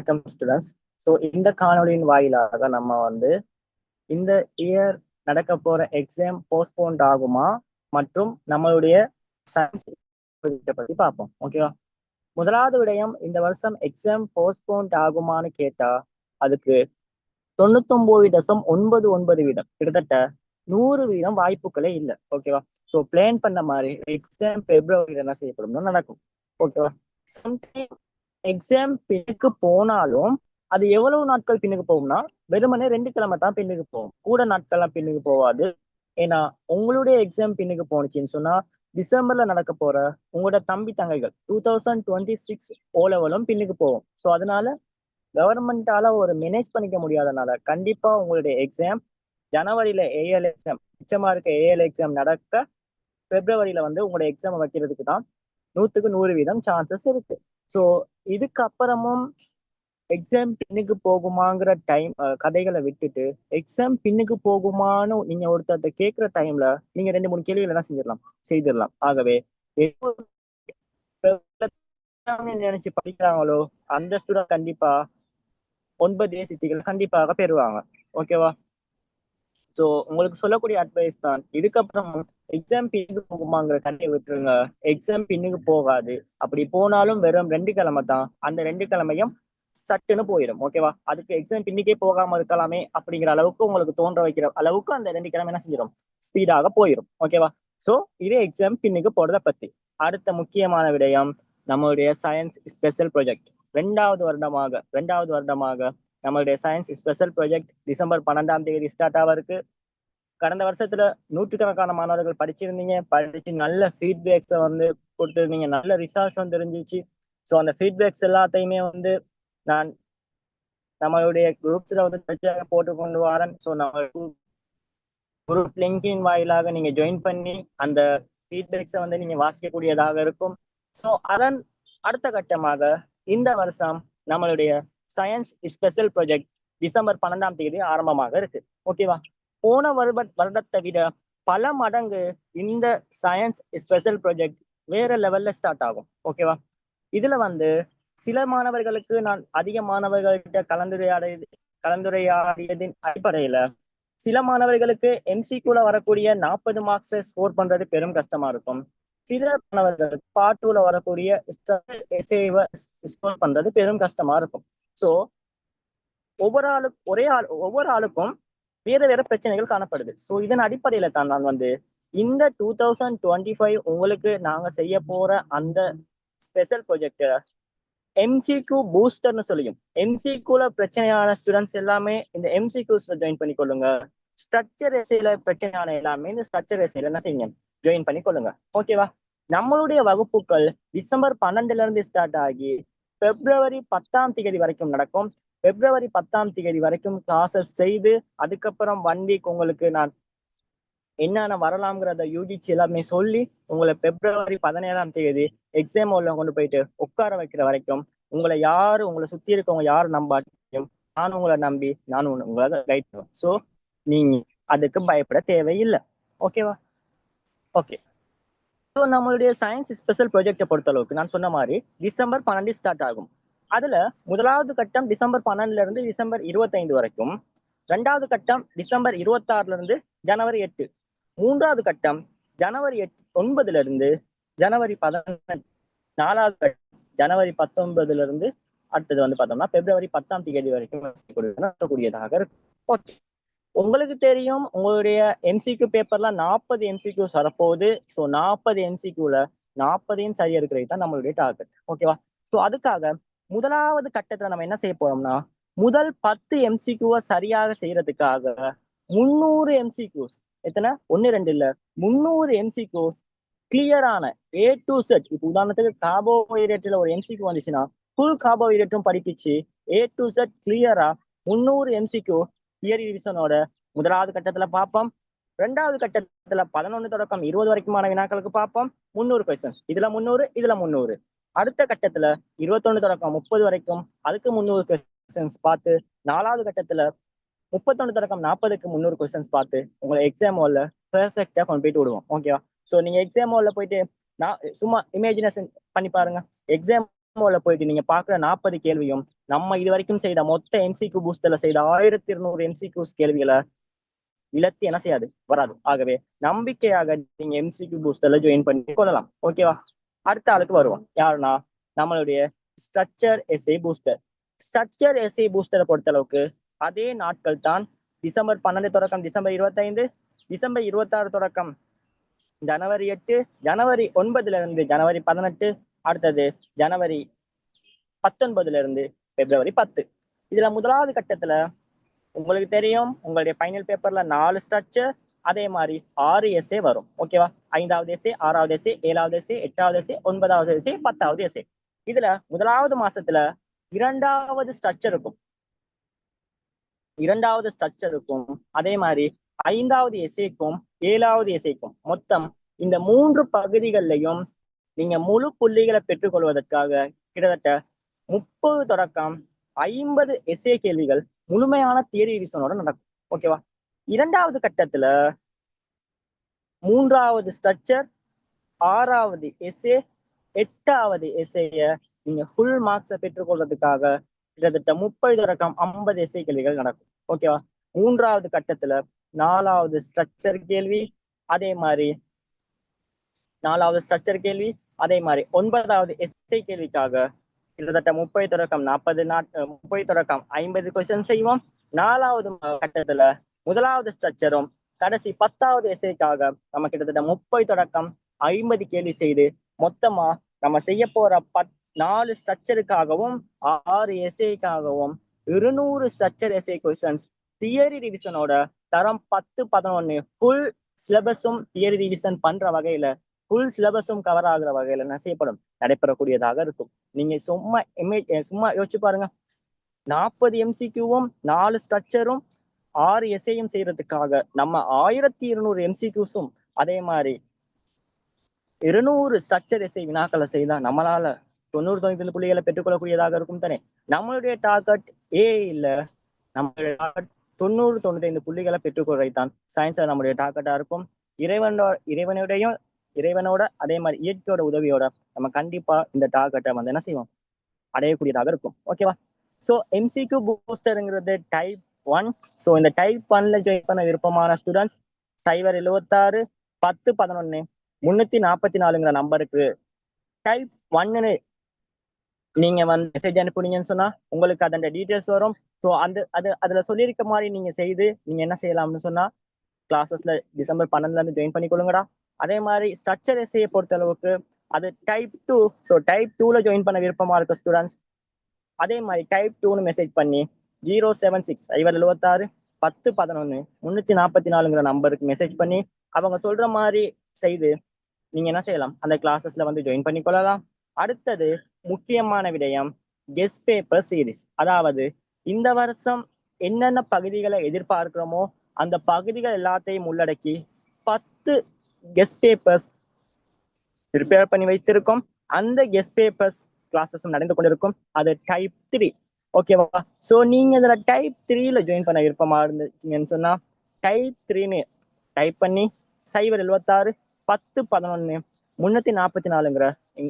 வணக்கம் students so இந்த காணொளியின் வாயிலாக நம்ம வந்து இந்த இயர் நடக்க போற எக்ஸாம் போஸ்ட்போன்ட் ஆகுமா மற்றும் நம்மளுடைய சயின்ஸ் பத்தி பார்ப்போம். ஓகேவா முதலாவது விடயம் இந்த வருஷம் எக்ஸாம் போஸ்ட்போன்ட் ஆகுமான்னு கேட்டா அதுக்கு தொண்ணூத்தொன்பது தசம் ஒன்பது ஒன்பது வீதம். கிட்டத்தட்ட நூறு வீதம் வாய்ப்புகளே இல்லை. ஓகேவா ஸோ பிளான் பண்ண மாதிரி எக்ஸாம் பிப்ரவரியில் என்ன செய்யப்படும்னு நடக்கும். ஓகேவா சம்டைம் எக்ஸாம் பின்னுக்கு போனாலும் அது எவ்வளவு நாட்கள் பின்னுக்கு போகும்னா வெறுமனே ரெண்டு கிழமை தான் பின்னுக்கு போகும். கூட நாட்கள்லாம் பின்னுக்கு போகாது ஏன்னா உங்களுடைய எக்ஸாம் பின்னுக்கு போனுச்சுன்னு சொன்னா டிசம்பர்ல நடக்க போற உங்களோட தம்பி தங்கைகள் two thousand twenty six O லெவலும் பின்னுக்கு போகும். ஸோ அதனால கவர்மெண்டால ஒரு மேனேஜ் பண்ணிக்க முடியாதனால கண்டிப்பா உங்களுடைய எக்ஸாம் ஜனவரியில ஏஎல் எக்ஸாம் மிச்சமா இருக்க ஏஎல் எக்ஸாம் நடக்க பிப்ரவரியில வந்து உங்களோட எக்ஸாம் வைக்கிறதுக்கு தான் நூத்துக்கு நூறு வீதம் சான்சஸ் இருக்கு. ஸோ இதுக்கு அப்புறமும் எக்ஸாம் பின்னுக்கு போகுமாங்கிற டைம் கதைகளை விட்டுட்டு எக்ஸாம் பின்னுக்கு போகுமான்னு நீங்க ஒருத்தர்கிட்ட கேட்குற டைம்ல நீங்க ரெண்டு மூணு கேள்விகள் என்ன செஞ்சிடலாம் செய்திடலாம். ஆகவே நினைச்சு படிக்கிறாங்களோ அந்த ஸ்டூடெண்ட் கண்டிப்பா ஒன்பது சித்திகள் கண்டிப்பாக பெறுவாங்க. ஓகேவா ஸோ உங்களுக்கு சொல்லக்கூடிய அட்வைஸ் தான் இதுக்கப்புறம் எக்ஸாம் பின்னுக்கு போகுமாங்கிற கதையை விட்டுருங்க. எக்ஸாம் பின்னுக்கு போகாது. அப்படி போனாலும் வெறும் ரெண்டு கிழமை தான். அந்த ரெண்டு கிழமையும் சட்டுன்னு போயிடும் ஓகேவா அதுக்கு எக்ஸாம் பின்னிக்கே போகாம இருக்கலாமே அப்படிங்கிற அளவுக்கு உங்களுக்கு தோன்ற வைக்கிற அளவுக்கு அந்த ரெண்டு கிழமை என்ன செஞ்சிடும் ஸ்பீடாக போயிடும் ஓகேவா சோ இது எக்ஸாம் பின்னுக்கு போறத பத்தி. அடுத்த முக்கியமான விடயம் நம்மளுடைய சயின்ஸ் ஸ்பெஷல் ப்ரொஜெக்ட் ரெண்டாவது வருடமாக ரெண்டாவது வருடமாக நம்மளுடைய சயின்ஸ் ஸ்பெஷல் ப்ராஜெக்ட் டிசம்பர் பன்னெண்டாம் தேதி ஸ்டார்ட் ஆவருக்கு கடந்த வருஷத்துல நூற்றுக்கணக்கான மாணவர்கள் படிச்சிருந்தீங்க. படிச்சு நல்ல ஃபீட்பேக்ஸை வந்து கொடுத்துருந்தீங்க. நல்ல ரிசார்ஸ் வந்து இருந்துச்சு. ஸோ அந்த ஃபீட்பேக்ஸ் எல்லாத்தையுமே வந்து நான் நம்மளுடைய குரூப்ஸ்ல வந்து தனியாக போட்டு கொண்டு வரேன். ஸோ நம்ம குரூப் லிங்கின் வாயிலாக நீங்க ஜாயின் பண்ணி அந்த ஃபீட்பேக்ஸை வந்து நீங்க வாசிக்கக்கூடியதாக இருக்கும். ஸோ அதன் அடுத்த கட்டமாக இந்த வருஷம் நம்மளுடைய சயின்ஸ் ஸ்பெஷல் ப்ராஜெக்ட் டிசம்பர் பன்னெண்டாம் தேதி ஆரம்பமாக இருக்கு. ஓகேவா போன வருட வருடத்தை விட பல மடங்கு இந்த சயின்ஸ் ஸ்பெஷல் ப்ராஜெக்ட் வேற லெவல்ல ஸ்டார்ட் ஆகும். ஓகேவா இதுல வந்து சில மாணவர்களுக்கு நான் அதிக மாணவர்கள்கிட்ட கலந்துரையாட கலந்துரையாடியதின் அடிப்படையில சில மாணவர்களுக்கு எம்சிக்யூல வரக்கூடிய நாற்பது மார்க்ஸை ஸ்கோர் பண்றது பெரும் கஷ்டமா இருக்கும். சில மாணவர்கள் பார்ட் டூல வரக்கூடிய எஸ்ஏவை ஸ்கோர் பண்றது பெரும் கஷ்டமா இருக்கும். ஸோ ஒவ்வொரு ஆளு ஒரே ஆள் ஒவ்வொரு ஆளுக்கும் வேற வேற பிரச்சனைகள் காணப்படுது. ஸோ இதன் அடிப்படையில தான் நான் வந்து இந்த டூ தௌசண்ட் டுவெண்ட்டி ஃபைவ் உங்களுக்கு நாங்க செய்ய போற அந்த ஸ்பெஷல் ப்ரொஜெக்ட் எம்சிக்யூ பூஸ்டர்னு சொல்லியும். எம்சிக்யூல பிரச்சனையான ஸ்டூடெண்ட்ஸ் எல்லாமே இந்த எம்சிக்யூஸ்ல ஜாயின் பண்ணி கொள்ளுங்க ஸ்ட்ரக்சர் எஸ்ஐல பிரச்சனையான எல்லாமே இந்த ஸ்ட்ரக்சர் எஸ்ஐல என்ன செய்யுங்க? ஜாயின் பண்ணி கொள்ளுங்க ஓகேவா நம்மளுடைய வகுப்புகள் டிசம்பர் பன்னெண்டுல இருந்து ஸ்டார்ட் ஆகி பிப்ரவரி பத்தாம் தேதி வரைக்கும் நடக்கும். பிப்ரவரி பத்தாம் தேதி வரைக்கும் கிளாஸஸ் செய்து அதுக்கப்புறம் ஒன் வீக் உங்களுக்கு நான் என்னென்ன வரலாம்ங்கிறத யூகிச்சு எல்லாமே சொல்லி உங்களை பிப்ரவரி பதினேழாம் தேதி எக்ஸாம் உள்ள கொண்டு போயிட்டு உட்கார வைக்கிற வரைக்கும் உங்களை யாரு உங்களை சுத்தி இருக்கவங்க யாரு நம்பாட்டியும் நானும் உங்களை நம்பி நானும் உங்களை கைட் ஸோ நீங்க அதுக்கு பயப்பட தேவையில்லை. ஓகேவா ஓகே ஸோ நம்மளுடைய சயின்ஸ் ஸ்பெஷல் ப்ராஜெக்டை பொறுத்த அளவுக்கு நான் சொன்ன மாதிரி டிசம்பர் பன்னெண்டு ஸ்டார்ட் ஆகும். அதுல முதலாவது கட்டம் டிசம்பர் பன்னெண்டுல இருந்து டிசம்பர் இருபத்தைந்து வரைக்கும் ரெண்டாவது கட்டம் டிசம்பர் இருபத்தாறுல இருந்து ஜனவரி எட்டு மூன்றாவது கட்டம் ஜனவரி எட் ஒன்பதுல இருந்து ஜனவரி பதினெட்டு நாலாவது ஜனவரி பத்தொன்பதுல இருந்து அடுத்தது வந்து பார்த்தோம்னா பிப்ரவரி பத்தாம் தேதி வரைக்கும் நடத்தக்கூடியதாக இருக்கும். ஓகே உங்களுக்கு தெரியும் உங்களுடைய எம்சிக்யூ பேப்பர்ல நாற்பது எம்சிக்யூஸ் வரப்போகுது. ஸோ நாற்பது எம்சிக்யூல நாற்பதையும் சரியா இருக்கிறது தான் நம்மளுடைய டார்கெட் ஓகேவா ஸோ அதுக்காக முதலாவது கட்டத்துல நம்ம என்ன செய்ய போறோம்னா முதல் பத்து எம்சிக்யூவை சரியாக செய்யறதுக்காக முன்னூறு எம்சிக்யூஸ் எத்தனை? ஒன்னு ரெண்டு இல்ல. முன்னூறு எம்சிக்யூஸ் கிளியரான ஏ டு செட் இப்போ உதாரணத்துக்கு கார்போஹைட்ரேட்ல ஒரு எம்சிக்யூ வந்துச்சுன்னா ஃபுல் கார்போஹைட்ரேட்டும் படிப்பிச்சு ஏ டு செட் கிளியரா முன்னூறு எம்சிக்யூ தியரி ரிவிஷனோட முதலாவது கட்டத்துல பார்ப்போம். ரெண்டாவது கட்டத்துல பதினொன்னு தொடக்கம் இருபது வரைக்குமான வினாக்களுக்கு பார்ப்போம். முந்நூறு கொஸ்டின்ஸ் இதுல முந்நூறு இதுல முந்நூறு. அடுத்த கட்டத்துல இருபத்தொன்னு தொடக்கம் முப்பது வரைக்கும் அதுக்கு முந்நூறு கொஸ்டின்ஸ் பார்த்து நாலாவது கட்டத்துல முப்பத்தொன்னு தொடக்கம் நாற்பதுக்கு முந்நூறு கொஸ்டின்ஸ் பார்த்து உங்களை எக்ஸாம் ஹால்ல பெர்ஃபெக்டா கொண்டு போயிட்டு விடுவோம். ஓகேவா ஸோ நீங்க எக்ஸாம் ஹால்ல போயிட்டு நான் சும்மா இமேஜினேஷன் பண்ணி பாருங்க. எக்ஸாம் போயிட்டு நீங்க பாக்குற நாற்பது கேள்வியும் நம்ம இது வரைக்கும் செய்த மொத்த எம்சிக்யூ பூஸ்டர்ல செய்த ஆயிரத்தி இருநூறு எம்சிக்யூஸ் கேள்விகளை இழத்து என்ன செய்யாது? வராது. ஆகவே நம்பிக்கையாக நீங்க எம்சிக்யூ பூஸ்டர்ல ஜாயின் பண்ணி கொள்ளலாம். ஓகேவா அடுத்த ஆளுக்கு வருவோம். யாருன்னா? நம்மளுடைய structure SI booster structure SI பூஸ்டரை பொறுத்த அளவுக்கு அதே நாட்கள் தான் டிசம்பர் பன்னெண்டு தொடக்கம் டிசம்பர் இருபத்தைந்து டிசம்பர் இருபத்தாறு தொடக்கம். ஜனவரி எட்டு ஜனவரி ஒன்பதுல இருந்து ஜனவரி பதினெட்டு அடுத்தது ஜனவரி பத்தொன்பதுல இருந்து பிப்ரவரி பத்து. இதுல முதலாவது கட்டத்துல உங்களுக்கு தெரியும் உங்களுடைய ஃபைனல் பேப்பர்ல நாலு ஸ்ட்ரக்சர் அதே மாதிரி ஆறு எஸ்ஏ வரும். ஓகேவா ஐந்தாவது எஸ்ஏ ஆறாவது எஸ்ஏ ஏழாவது எஸ்ஏ எட்டாவது எஸ்ஏ ஒன்பதாவது எஸ்ஏ பத்தாவது எஸ்ஏ இதுல முதலாவது மாசத்துல இரண்டாவது ஸ்ட்ரக்சர் இருக்கும். இரண்டாவது ஸ்ட்ரக்சருக்கும் அதே மாதிரி ஐந்தாவது எஸ்ஏக்கும் ஏழாவது எஸ்ஏக்கும் மொத்தம் இந்த மூன்று பகுதிகள்லையும் நீங்க முழு புள்ளிகளை பெற்றுக்கொள்வதற்காக கிட்டத்தட்ட முப்பது தொடக்கம் ஐம்பது எஸ்ஏ கேள்விகள் முழுமையான தியரி ரிவிஷனோட நடக்கும். ஓகேவா இரண்டாவது கட்டத்துல மூன்றாவது ஸ்ட்ரக்சர் ஆறாவது எஸ்ஏ எட்டாவது எஸ்ஏய நீங்க ஃபுல் மார்க்ஸை பெற்றுக்கொள்றதுக்காக கிட்டத்தட்ட முப்பது தொடக்கம் ஐம்பது எஸ்ஏ கேள்விகள் நடக்கும். ஓகேவா மூன்றாவது கட்டத்துல நாலாவது ஸ்ட்ரக்சர் கேள்வி அதே மாதிரி நாலாவது ஸ்ட்ரக்சர் கேள்வி. அதே மாதிரி ஒன்பதாவது எஸ்ஐ கேள்விக்காக கிட்டத்தட்ட முப்பது தொடக்கம் நாற்பது நாட் முப்பது தொடக்கம் ஐம்பது கொஸ்டின் செய்வோம். நாலாவது கட்டத்துல முதலாவது ஸ்ட்ரக்சரும் கடைசி பத்தாவது எஸ்ஐக்காக நம்ம கிட்டத்தட்ட முப்பது தொடக்கம் ஐம்பது கேள்வி செய்து மொத்தமா நம்ம செய்ய போற பத் நாலு ஸ்ட்ரக்சருக்காகவும் ஆறு எஸ்ஐக்காகவும் இருநூறு ஸ்ட்ரக்சர் எஸ்ஐ கொஸ்டின்ஸ் தியரி ரிவிஷனோட தரம் பத்து பதினொன்னு ஃபுல் சிலபஸும் தியரி ரிவிஷன் பண்ற வகையில ஃபுல் சிலபஸும் கவர் ஆகுற வகையில என்ன செய்யப்படும்? நடைபெறக்கூடியதாக இருக்கும். நீங்க சும்மா இமேஜ் சும்மா யோசிச்சு பாருங்க. நாற்பது எம்சிக்யூவும் நாலு ஸ்ட்ரக்சரும் ஆறு எஸ்ஐயும் செய்யறதுக்காக நம்ம ஆயிரத்தி இருநூறு எம்சிக்யூஸும் அதே மாதிரி இருநூறு ஸ்ட்ரக்சர் எஸ்ஐ வினாக்களை செய்தா நம்மளால தொண்ணூறு தொண்ணூத்தி புள்ளிகளை பெற்றுக்கொள்ளக்கூடியதாக இருக்கும் தானே? நம்மளுடைய டார்கெட் ஏ இல்ல நம்மளுடைய டார்கெட் தொண்ணூறு தொண்ணூத்தி ஐந்து புள்ளிகளை பெற்றுக்கொள்றதுதான் சயின்ஸ் நம்மளுடைய டார்கெட்டா இருக்கும். இறைவனோட இறைவனுடைய இறைவனோட அதே மாதிரி இயற்கையோட உதவியோட நம்ம கண்டிப்பா இந்த டார்கெட்டை வந்து என்ன செய்வோம்? அடையக்கூடியதாக இருக்கும். ஓகேவா ஸோ எம்சிக்கு பூஸ்டருங்கிறது டைப் ஒன் ஸோ இந்த டைப் ஒன்ல ஜாயின் பண்ண விருப்பமான ஸ்டூடெண்ட்ஸ் சைபர் எழுவத்தாறு பத்து பதினொன்னு முன்னூத்தி நாற்பத்தி நாலுங்கிற நம்பருக்கு டைப் ஒன்னு நீங்க வந்து மெசேஜ் அனுப்புனீங்கன்னு சொன்னா உங்களுக்கு அதோட டீட்டெயில்ஸ் வரும். ஸோ அந்த அது அதுல சொல்லியிருக்க மாதிரி நீங்க செய்து நீங்க என்ன செய்யலாம்னு சொன்னா கிளாஸஸ்ல டிசம்பர் பன்னெண்டுல இருந்து ஜாயின் பண்ணிக்கொள்ளுங்கடா. அதே மாதிரி ஸ்ட்ரக்சர் எஸ்ஐயை பொறுத்த அளவுக்கு அது டைப் டூ ஸோ டைப் டூல ஜாயின் பண்ண விருப்பமா இருக்க ஸ்டூடெண்ட்ஸ் அதே மாதிரி டைப் டூன்னு மெசேஜ் பண்ணி ஜீரோ செவன் சிக்ஸ் ஐவர் எழுபத்தாறு பத்து பதினொன்னு முன்னூத்தி நாற்பத்தி நாலுங்கிற நம்பருக்கு மெசேஜ் பண்ணி அவங்க சொல்ற மாதிரி செய்து நீங்க என்ன செய்யலாம்? அந்த கிளாஸஸ்ல வந்து ஜாயின் பண்ணி கொள்ளலாம். அடுத்தது முக்கியமான விடயம் கெஸ்ட் பேப்பர் சீரிஸ் அதாவது இந்த வருஷம் என்னென்ன பகுதிகளை எதிர்பார்க்கிறோமோ அந்த பகுதிகள் எல்லாத்தையும் உள்ளடக்கி பத்து கெஸ்ட் பேப்பர்ஸ் ப்ரிப்பேர் பண்ணி வைத்திருக்கோம். அந்த கெஸ்ட் பேப்பர்ஸ் கிளாஸஸும் நடந்து கொண்டிருக்கும். அது டைப் த்ரீ ஓகேவா ஸோ நீங்க இதில் டைப் த்ரீல ஜாயின் பண்ண விருப்பமா இருந்துச்சுங்கன்னு சொன்னா டைப் த்ரீன்னு டைப் பண்ணி சைபர் எழுபத்தாறு பத்து பதினொன்னு முன்னூத்தி நாற்பத்தி நாலுங்கிற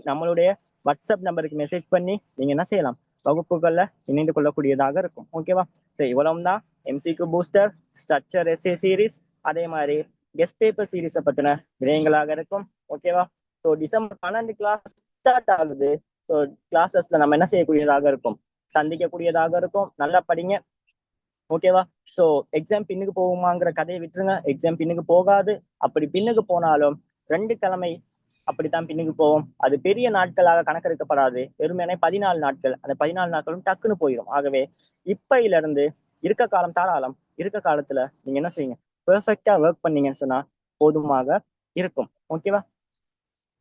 நம்மளுடைய வாட்ஸ்அப் நம்பருக்கு மெசேஜ் பண்ணி நீங்க என்ன செய்யலாம்? வகுப்புகள்ல இணைந்து கொள்ளக்கூடியதாக இருக்கும். ஓகேவா ஸோ இவ்வளவு தான் எம்சிக்கு பூஸ்டர் ஸ்ட்ரக்சர் எஸ்ஏ சீரீஸ் அதே மாதிரி கெஸ்ட் பேப்பர் சீரீஸை பத்தின விடயங்களாக இருக்கும். ஓகேவா ஸோ டிசம்பர் பன்னெண்டு கிளாஸ் ஸ்டார்ட் ஆகுது. ஸோ கிளாஸஸ்ல நம்ம என்ன செய்யக்கூடியதாக இருக்கும்? சந்திக்கக்கூடியதாக இருக்கும். நல்லா படிங்க. ஓகேவா ஸோ எக்ஸாம் பின்னுக்கு போகுமாங்கிற கதையை விட்டுருங்க. எக்ஸாம் பின்னுக்கு போகாது. அப்படி பின்னுக்கு போனாலும் ரெண்டு கிழமை அப்படித்தான் பின்னுக்கு போவோம் அது பெரிய நாட்களாக கணக்கெடுக்கப்படாது. வெறுமனே பதினாலு நாட்கள். அந்த பதினாலு நாட்களும் டக்குன்னு போயிடும். ஆகவே இப்பையில இருந்து இருக்க காலம் தாராளம். இருக்க காலத்துல நீங்க என்ன செய்யுங்க? பெர்ஃபெக்டா ஒர்க் பண்ணீங்கன்னு சொன்னா போதுமாக இருக்கும். ஓகேவா